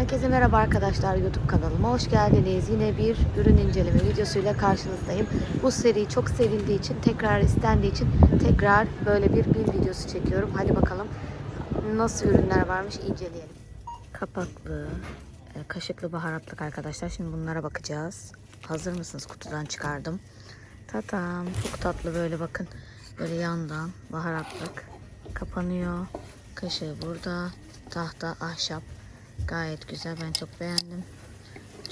Herkese merhaba arkadaşlar YouTube kanalıma hoş geldiniz. Yine bir ürün inceleme videosuyla karşınızdayım. Bu seri çok sevildiği için, tekrar istendiği için tekrar böyle bir bir videosu çekiyorum. Hadi bakalım nasıl ürünler varmış inceleyelim. Kapaklı, e, kaşıklı baharatlık arkadaşlar. Şimdi bunlara bakacağız. Hazır mısınız? Kutudan çıkardım. Tatam çok tatlı böyle bakın. Böyle yandan baharatlık kapanıyor. Kaşığı burada. Tahta, ahşap. Gayet güzel. Ben çok beğendim.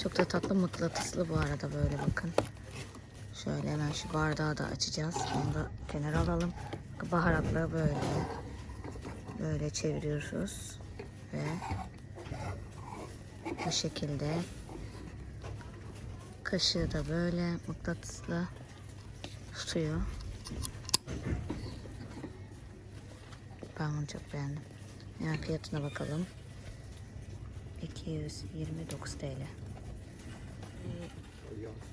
Çok da tatlı mıknatıslı bu arada böyle bakın. Şöyle hemen şu bardağı da açacağız. Onu da kenara alalım. Baharatları böyle. Böyle çeviriyoruz. Ve bu şekilde kaşığı da böyle mıknatıslı tutuyor. Ben bunu çok beğendim. Yani fiyatına bakalım. 229 TL.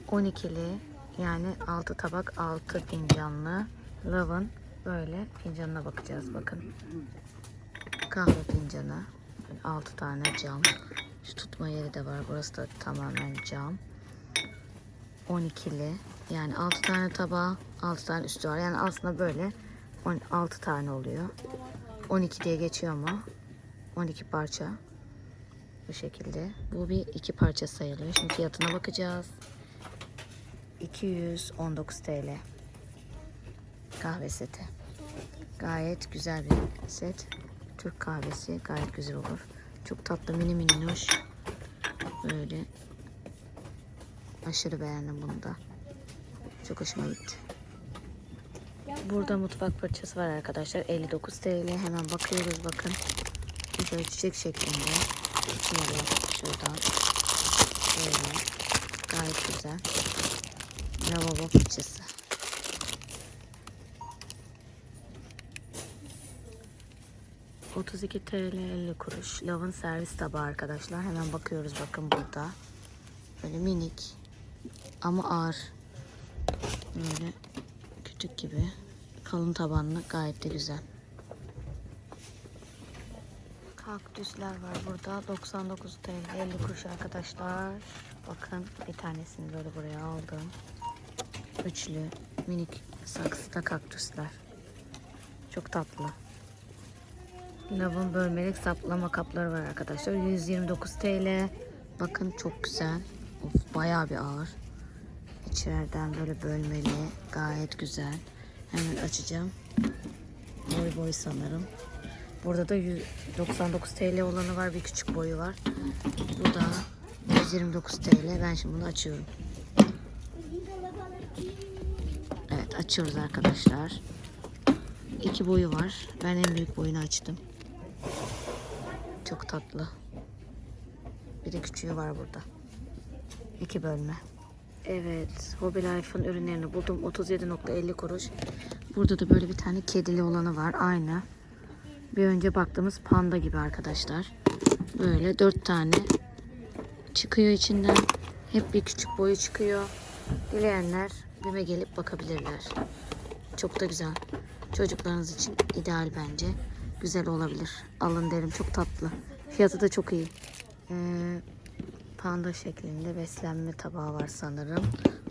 12'li yani 6 tabak 6 fincanlı lavın böyle fincanına bakacağız bakın. Kahve fincanı 6 tane cam. Şu tutma yeri de var. Burası da tamamen cam. 12'li yani 6 tane tabağı 6 tane üstü var. Yani aslında böyle 6 tane oluyor. 12 diye geçiyor ama 12 parça. Bu şekilde. Bu bir iki parça sayılıyor. Şimdi fiyatına bakacağız. 219 TL. Kahve seti. Gayet güzel bir set. Türk kahvesi gayet güzel olur. Çok tatlı mini minnoş. Böyle. Aşırı beğendim bunu da. Çok hoşuma gitti. Burada mutfak fırçası var arkadaşlar. 59 TL. Hemen bakıyoruz bakın. Güzel çiçek şeklinde. Şöyle şuradan. Böyle. Gayet güzel. Lavabo fırçası. ...32 TL 50 kuruş. Lavın servis tabağı arkadaşlar. Hemen bakıyoruz bakın burada. Böyle minik. Ama ağır. Böyle küçük gibi. Kalın tabanlı gayet de güzel. Kaktüsler var burada. 99 TL 50 kuruş arkadaşlar. Bakın bir tanesini böyle buraya aldım. Üçlü minik saksıda kaktüsler. Çok tatlı. Lavın bölmelik saplama kapları var arkadaşlar. 129 TL. Bakın çok güzel. Of, bayağı bir ağır. İçeriden böyle bölmeli. Gayet güzel. Hemen açacağım. Boy boy sanırım. Burada da 199 TL olanı var. Bir küçük boyu var. Bu da 129 TL. Ben şimdi bunu açıyorum. Evet açıyoruz arkadaşlar. İki boyu var. Ben en büyük boyunu açtım. Çok tatlı. Bir de küçüğü var burada. İki bölme. Evet, Hobby Life'ın ürünlerini buldum. 37.50 kuruş. Burada da böyle bir tane kedili olanı var. Aynı. Bir önce baktığımız panda gibi arkadaşlar. Böyle dört tane çıkıyor içinden. Hep bir küçük boyu çıkıyor. Dileyenler BİM'e gelip bakabilirler. Çok da güzel. Çocuklarınız için ideal bence. Güzel olabilir. Alın derim. Çok tatlı. Fiyatı da çok iyi. Ee, panda şeklinde beslenme tabağı var sanırım.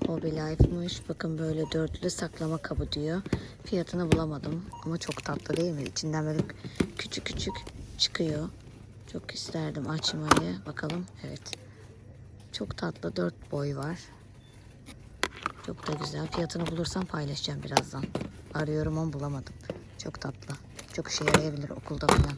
Hobby Life'mış. Bakın böyle dörtlü saklama kabı diyor. Fiyatını bulamadım ama çok tatlı değil mi? İçinden böyle küçük küçük çıkıyor. Çok isterdim açmayı. Bakalım. Evet. Çok tatlı. Dört boy var. Çok da güzel. Fiyatını bulursam paylaşacağım birazdan. Arıyorum ama bulamadım. Çok tatlı. Çok işe yarayabilir okulda falan.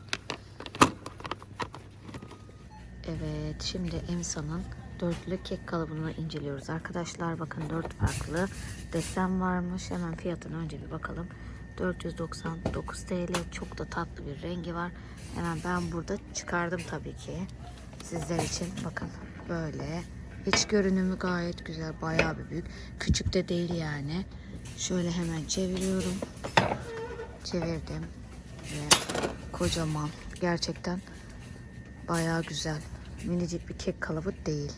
Evet, şimdi Emsa'nın dörtlü kek kalıbını inceliyoruz. Arkadaşlar bakın dört farklı desen varmış. Hemen fiyatına önce bir bakalım. 499 TL. Çok da tatlı bir rengi var. Hemen ben burada çıkardım tabii ki. Sizler için bakın böyle. İç görünümü gayet güzel. Bayağı bir büyük. Küçük de değil yani. Şöyle hemen çeviriyorum. Çevirdim. Ve kocaman. Gerçekten bayağı güzel. Minicik bir kek kalıbı değil.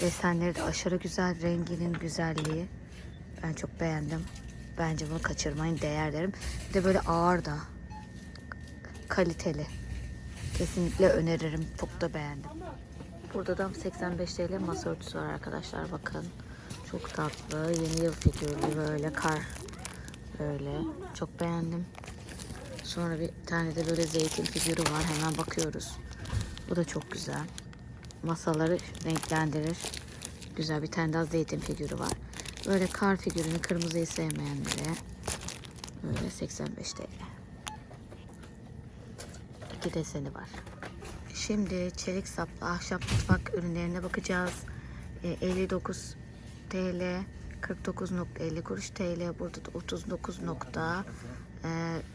Desenleri de aşırı güzel. Renginin güzelliği. Ben çok beğendim. Bence bunu kaçırmayın değer derim. Bir de böyle ağır da. Kaliteli. Kesinlikle öneririm. Çok da beğendim. Burada da 85 TL masa örtüsü var arkadaşlar. Bakın. Çok tatlı. Yeni yıl figürlü böyle kar. Böyle. Çok beğendim. Sonra bir tane de böyle zeytin figürü var. Hemen bakıyoruz. Bu da çok güzel. Masaları renklendirir. Güzel bir tane daha zeytin figürü var. Böyle kar figürünü kırmızıyı sevmeyenlere böyle 85 TL. İki deseni var. Şimdi çelik saplı ahşap mutfak ürünlerine bakacağız. E, 59 TL 49.50 kuruş TL burada da 39 nokta e,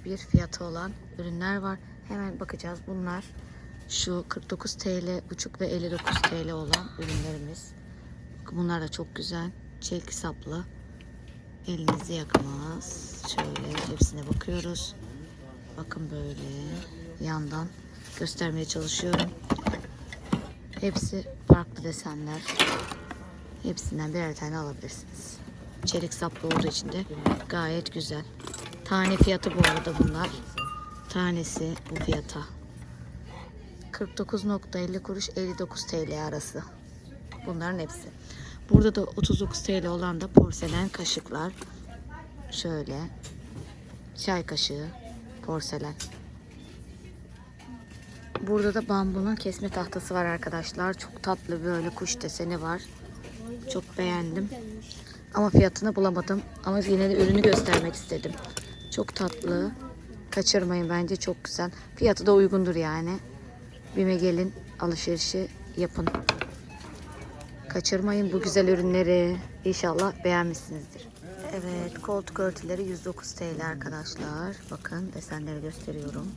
bir fiyatı olan ürünler var. Hemen bakacağız. Bunlar şu 49 TL buçuk ve 59 TL olan ürünlerimiz. Bunlar da çok güzel. Çelik saplı. Elinizi yakmaz. Şöyle hepsine bakıyoruz. Bakın böyle yandan göstermeye çalışıyorum. Hepsi farklı desenler. Hepsinden birer tane alabilirsiniz. Çelik saplı olduğu için de gayet güzel. Tane fiyatı bu arada bunlar. Tanesi bu fiyata. 49.50 kuruş 59 TL arası. Bunların hepsi. Burada da 39 TL olan da porselen kaşıklar. Şöyle. Çay kaşığı. Porselen. Burada da bambunun kesme tahtası var arkadaşlar. Çok tatlı böyle kuş deseni var. Çok beğendim. Ama fiyatını bulamadım. Ama yine de ürünü göstermek istedim. Çok tatlı. Kaçırmayın bence çok güzel. Fiyatı da uygundur yani. Bime gelin alışverişi yapın. Kaçırmayın bu güzel ürünleri. İnşallah beğenmişsinizdir. Evet koltuk örtüleri 109 TL arkadaşlar. Bakın desenleri gösteriyorum.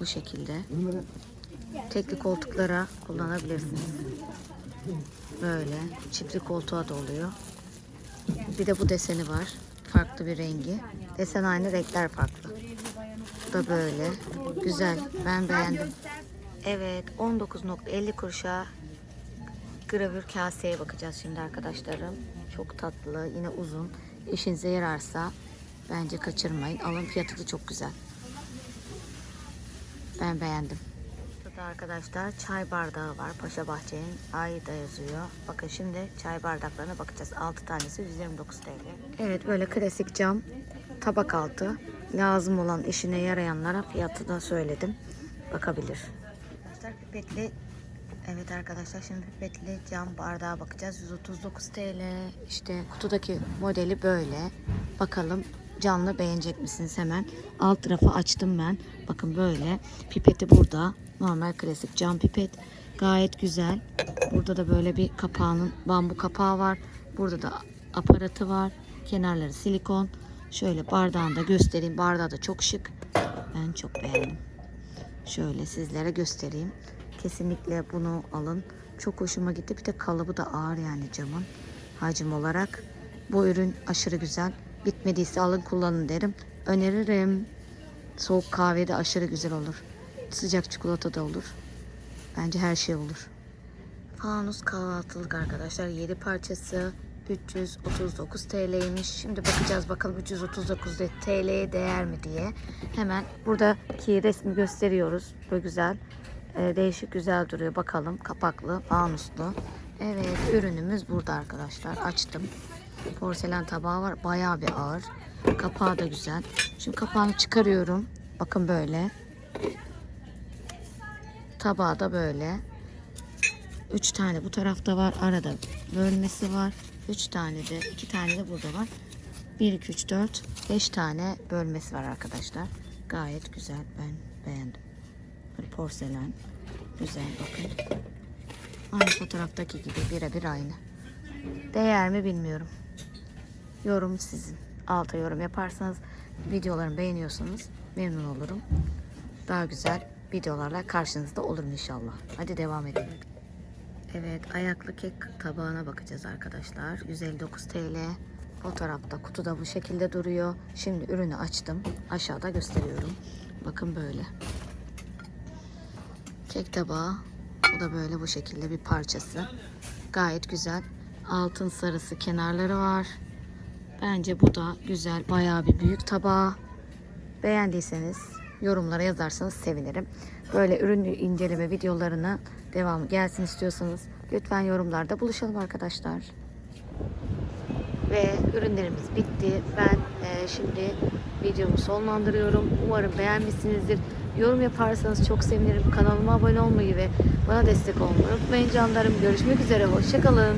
Bu şekilde. Tekli koltuklara kullanabilirsiniz. Böyle çiftli koltuğa da oluyor. Bir de bu deseni var. Farklı bir rengi. Desen aynı renkler farklı. Bu da böyle. Güzel. Ben beğendim. Evet 19.50 kuruşa gravür kaseye bakacağız şimdi arkadaşlarım. Çok tatlı. Yine uzun. İşinize yararsa bence kaçırmayın. Alın fiyatı da çok güzel. Ben beğendim. Burada arkadaşlar çay bardağı var. Paşa Bahçe'nin Ayda yazıyor. Bakın şimdi çay bardaklarına bakacağız. 6 tanesi 129 TL. Evet böyle klasik cam tabak altı. Lazım olan işine yarayanlara fiyatı da söyledim. Bakabilir. Pipetli Evet arkadaşlar şimdi pipetli cam bardağa bakacağız. 139 TL. İşte kutudaki modeli böyle. Bakalım canlı beğenecek misiniz hemen. Alt tarafı açtım ben. Bakın böyle. Pipeti burada. Normal klasik cam pipet. Gayet güzel. Burada da böyle bir kapağının bambu kapağı var. Burada da aparatı var. Kenarları silikon. Şöyle bardağını da göstereyim. Bardağı da çok şık. Ben çok beğendim. Şöyle sizlere göstereyim. Kesinlikle bunu alın. Çok hoşuma gitti. Bir de kalıbı da ağır yani camın hacim olarak. Bu ürün aşırı güzel. Bitmediyse alın kullanın derim. Öneririm. Soğuk kahve de aşırı güzel olur. Sıcak çikolata da olur. Bence her şey olur. Fanus kahvaltılık arkadaşlar. 7 parçası 339 TL'ymiş. Şimdi bakacağız bakalım 339 TL'ye değer mi diye. Hemen buradaki resmi gösteriyoruz. Böyle güzel. Ee, değişik güzel duruyor. Bakalım kapaklı, fanuslu. Evet ürünümüz burada arkadaşlar. Açtım. Porselen tabağı var. Bayağı bir ağır. Kapağı da güzel. Şimdi kapağını çıkarıyorum. Bakın böyle. Tabağı da böyle. Üç tane bu tarafta var. Arada bölmesi var. Üç tane de, iki tane de burada var. 1, 2, 3, 4, 5 tane bölmesi var arkadaşlar. Gayet güzel. Ben beğendim. Porselen. Güzel bakın. Aynı fotoğraftaki gibi birebir aynı. Değer mi bilmiyorum. Yorum sizin. Alta yorum yaparsanız, videolarımı beğeniyorsanız memnun olurum. Daha güzel videolarla karşınızda olurum inşallah. Hadi devam edelim. Evet ayaklı kek tabağına bakacağız arkadaşlar. 159 TL. Fotoğrafta kutuda bu şekilde duruyor. Şimdi ürünü açtım. Aşağıda gösteriyorum. Bakın böyle. Kek tabağı. Bu da böyle bu şekilde bir parçası. Gayet güzel. Altın sarısı kenarları var. Bence bu da güzel. Bayağı bir büyük tabağı. Beğendiyseniz yorumlara yazarsanız sevinirim. böyle ürün inceleme videolarına devamı gelsin istiyorsanız lütfen yorumlarda buluşalım arkadaşlar. Ve ürünlerimiz bitti. Ben e, şimdi videomu sonlandırıyorum. Umarım beğenmişsinizdir. Yorum yaparsanız çok sevinirim. Kanalıma abone olmayı ve bana destek olmayı unutmayın canlarım. Görüşmek üzere. Hoşçakalın.